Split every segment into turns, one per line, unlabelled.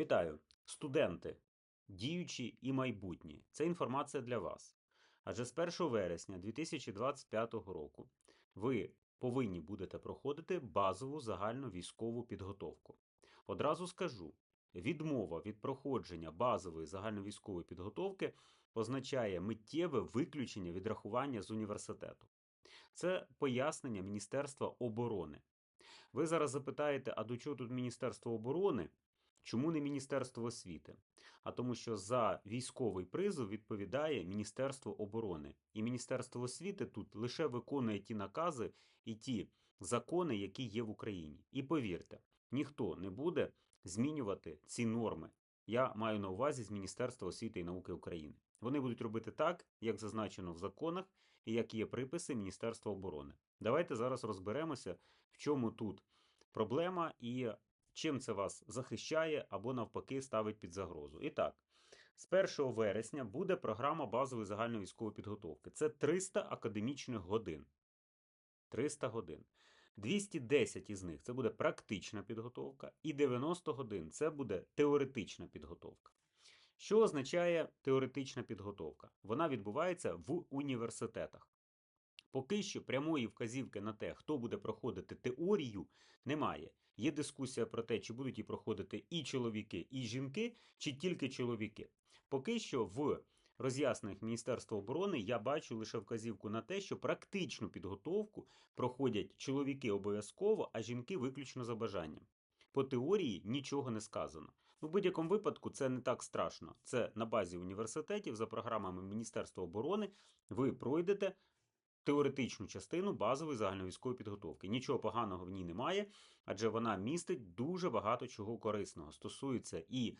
Вітаю, студенти, діючі і майбутні. Це інформація для вас. Адже з 1 вересня 2025 року ви повинні будете проходити базову загальну військову підготовку. Одразу скажу: відмова від проходження базової загальновійськової підготовки означає миттєве виключення від рахування з університету. Це пояснення Міністерства оборони. Ви зараз запитаєте, а до чого тут Міністерство оборони? Чому не Міністерство освіти? А тому, що за військовий призов відповідає Міністерство оборони. І Міністерство освіти тут лише виконує ті накази і ті закони, які є в Україні. І повірте, ніхто не буде змінювати ці норми. Я маю на увазі з Міністерства освіти і науки України. Вони будуть робити так, як зазначено в законах, і як є приписи Міністерства оборони. Давайте зараз розберемося, в чому тут проблема і чим це вас захищає або навпаки ставить під загрозу. І так, з 1 вересня буде програма базової загальної військової підготовки. Це 300 академічних годин. 300 годин. 210 із них це буде практична підготовка, і 90 годин це буде теоретична підготовка. Що означає теоретична підготовка? Вона відбувається в університетах. Поки що прямої вказівки на те, хто буде проходити теорію, немає. Є дискусія про те, чи будуть її проходити і чоловіки, і жінки, чи тільки чоловіки. Поки що в роз'ясненнях Міністерства оборони я бачу лише вказівку на те, що практичну підготовку проходять чоловіки обов'язково, а жінки виключно за бажанням. По теорії нічого не сказано. У будь-якому випадку це не так страшно. Це на базі університетів за програмами Міністерства оборони ви пройдете теоретичну частину базової загальновійськової підготовки. Нічого поганого в ній немає, адже вона містить дуже багато чого корисного. Стосується і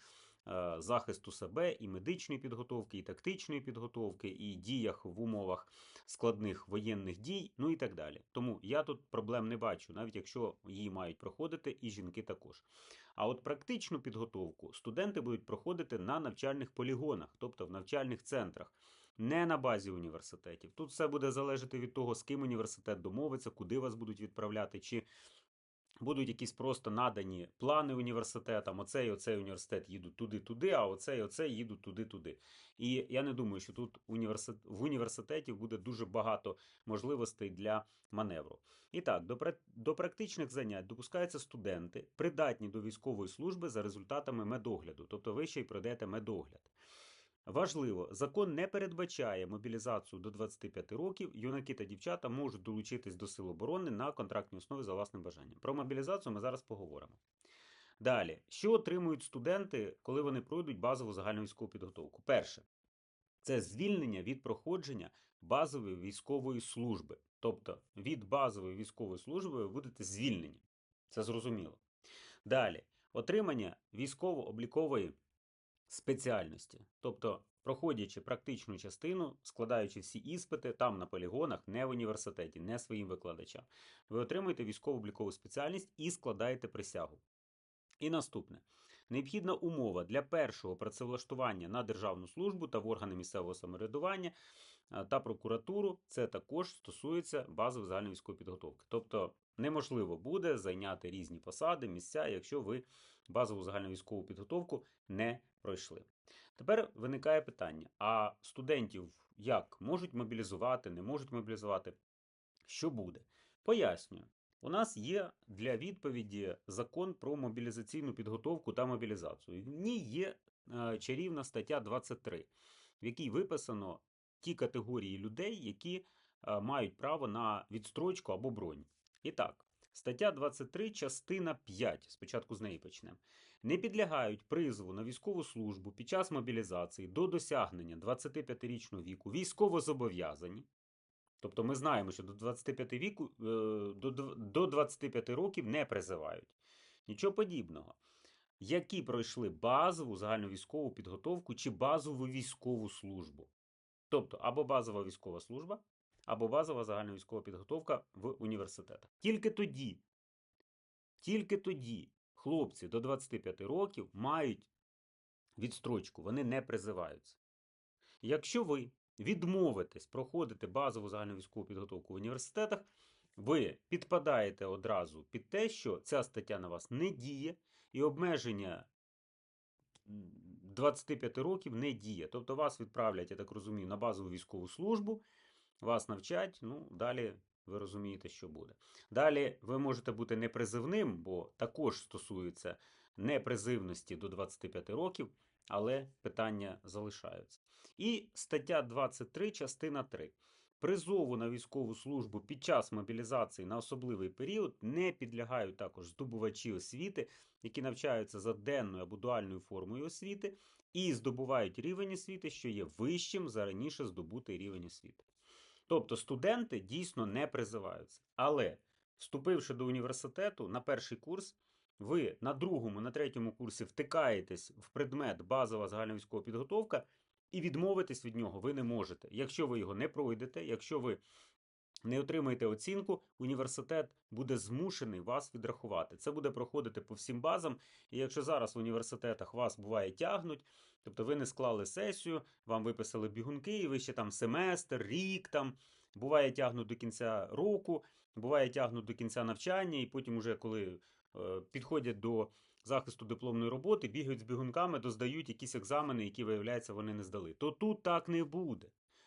е, захисту себе, і медичної підготовки, і тактичної підготовки, і діях в умовах складних воєнних дій, ну і так далі. Тому я тут проблем не бачу, навіть якщо її мають проходити і жінки також. А от практичну підготовку студенти будуть проходити на навчальних полігонах, тобто в навчальних центрах не на базі університетів. Тут все буде залежати від того, з ким університет домовиться, куди вас будуть відправляти, чи будуть якісь просто надані плани університетам. Оцей і оцей університет їдуть туди-туди, а оцей і оцей їдуть туди-туди. І я не думаю, що тут університет, в університеті буде дуже багато можливостей для маневру. І так, до, до практичних занять допускаються студенти, придатні до військової служби за результатами медогляду, тобто ви ще й пройдете медогляд. Важливо, закон не передбачає мобілізацію до 25 років. Юнаки та дівчата можуть долучитись до сил оборони на контрактній основі за власним бажанням. Про мобілізацію ми зараз поговоримо. Далі, що отримують студенти, коли вони пройдуть базову загальну військову підготовку? Перше, це звільнення від проходження базової військової служби. Тобто від базової військової служби ви будете звільнені. Це зрозуміло. Далі, отримання військово-облікової спеціальності. Тобто, проходячи практичну частину, складаючи всі іспити там на полігонах, не в університеті, не своїм викладачам, ви отримуєте військово-облікову спеціальність і складаєте присягу. І наступне. Необхідна умова для першого працевлаштування на державну службу та в органи місцевого самоврядування та прокуратуру це також стосується базової загальної військової підготовки. Тобто неможливо буде зайняти різні посади, місця, якщо ви базову загальновійськову підготовку не пройшли. Тепер виникає питання: а студентів як можуть мобілізувати, не можуть мобілізувати? Що буде? Пояснюю. У нас є для відповіді закон про мобілізаційну підготовку та мобілізацію. В ній є е, чарівна стаття 23, в якій виписано ті категорії людей, які е, мають право на відстрочку або бронь. І так, стаття 23, частина 5. Спочатку з неї почнемо. Не підлягають призову на військову службу під час мобілізації до досягнення 25-річного віку військовозобов'язані. Тобто ми знаємо, що до 25 віку, е, до 25 років не призивають. Нічого подібного. Які пройшли базову загальновійськову підготовку чи базову військову службу. Тобто або базова військова служба, або базова загальновійськова підготовка в університетах. Тільки тоді, тільки тоді хлопці до 25 років мають відстрочку, вони не призиваються. Якщо ви відмовитесь проходити базову загальновійськову підготовку в університетах, ви підпадаєте одразу під те, що ця стаття на вас не діє, і обмеження 25 років не діє. Тобто вас відправлять, я так розумію, на базову військову службу, вас навчать, ну, далі ви розумієте, що буде. Далі ви можете бути непризивним, бо також стосується непризивності до 25 років, але питання залишаються. І стаття 23, частина 3. Призову на військову службу під час мобілізації на особливий період не підлягають також здобувачі освіти, які навчаються за денною або дуальною формою освіти, і здобувають рівень освіти, що є вищим за раніше здобутий рівень освіти. Тобто студенти дійсно не призиваються. Але вступивши до університету на перший курс, ви на другому, на третьому курсі втикаєтесь в предмет базова загальновійськова підготовка, і відмовитись від нього ви не можете. Якщо ви його не пройдете, якщо ви не отримаєте оцінку, університет буде змушений вас відрахувати. Це буде проходити по всім базам. І якщо зараз в університетах вас буває тягнуть, тобто ви не склали сесію, вам виписали бігунки, і ви ще там семестр, рік там. Буває тягнуть до кінця року, буває тягнуть до кінця навчання, і потім, уже коли е, підходять до захисту дипломної роботи, бігають з бігунками, доздають якісь екзамени, які, виявляється, вони не здали. То тут так не буде.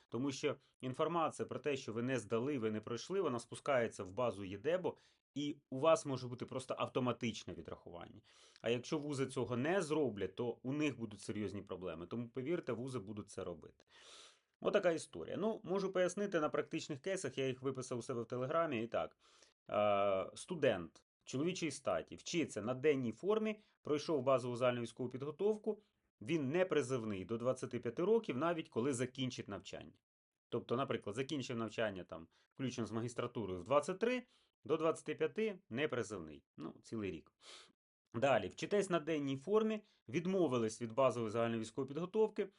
Тому що інформація про те, що ви не здали, ви не пройшли, вона спускається в базу ЄДЕБО, і у вас може бути просто автоматичне відрахування. А якщо вузи цього не зроблять, то у них будуть серйозні проблеми. Тому повірте, вузи будуть це робити. Отака історія. Ну, можу пояснити на практичних кейсах, я їх виписав у себе в Телеграмі. І так, студент чоловічої статі вчиться на денній формі, пройшов базову загальну військову підготовку, він не призивний до 25 років, навіть коли закінчить навчання. Тобто, наприклад, закінчив навчання там, включно з магістратурою в 23, до 25 не призивний. Ну, цілий рік. Далі, вчитесь на денній формі, відмовились від базової загальної військової підготовки,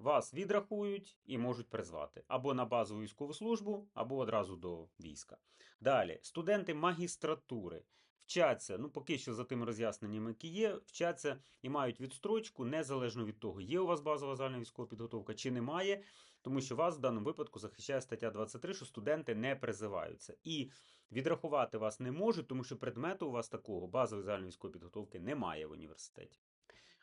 вас відрахують і можуть призвати або на базову військову службу, або одразу до війська. Далі, студенти магістратури вчаться, ну поки що за тими роз'ясненнями, які є, вчаться і мають відстрочку незалежно від того, є у вас базова загальна військова підготовка чи немає, тому що вас в даному випадку захищає стаття 23, що студенти не призиваються. І відрахувати вас не можуть, тому що предмету у вас такого базової загальної військової підготовки немає в університеті.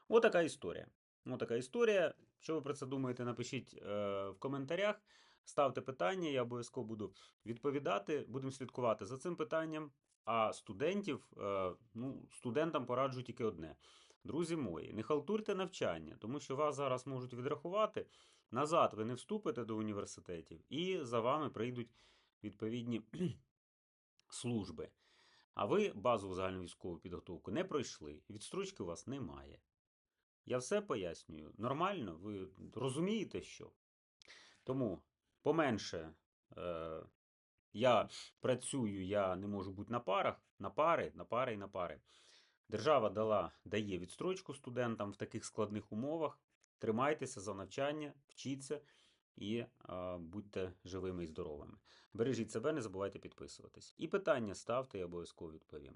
Отака історія. Отака історія. Що ви про це думаєте, напишіть е, в коментарях. Ставте питання, я обов'язково буду відповідати. Будемо слідкувати за цим питанням. А студентів, е, ну, студентам пораджу тільки одне. Друзі мої, не халтурте навчання, тому що вас зараз можуть відрахувати. Назад ви не вступите до університетів, і за вами прийдуть відповідні служби. А ви базову загальну військову підготовку не пройшли, відстрочки у вас немає. Я все пояснюю. Нормально, ви розумієте, що? Тому поменше е, я працюю, я не можу бути на парах, на пари, на пари і на пари. Держава дала, дає відстрочку студентам в таких складних умовах. Тримайтеся за навчання, вчіться і е, будьте живими і здоровими. Бережіть себе, не забувайте підписуватись. І питання ставте, я обов'язково відповім.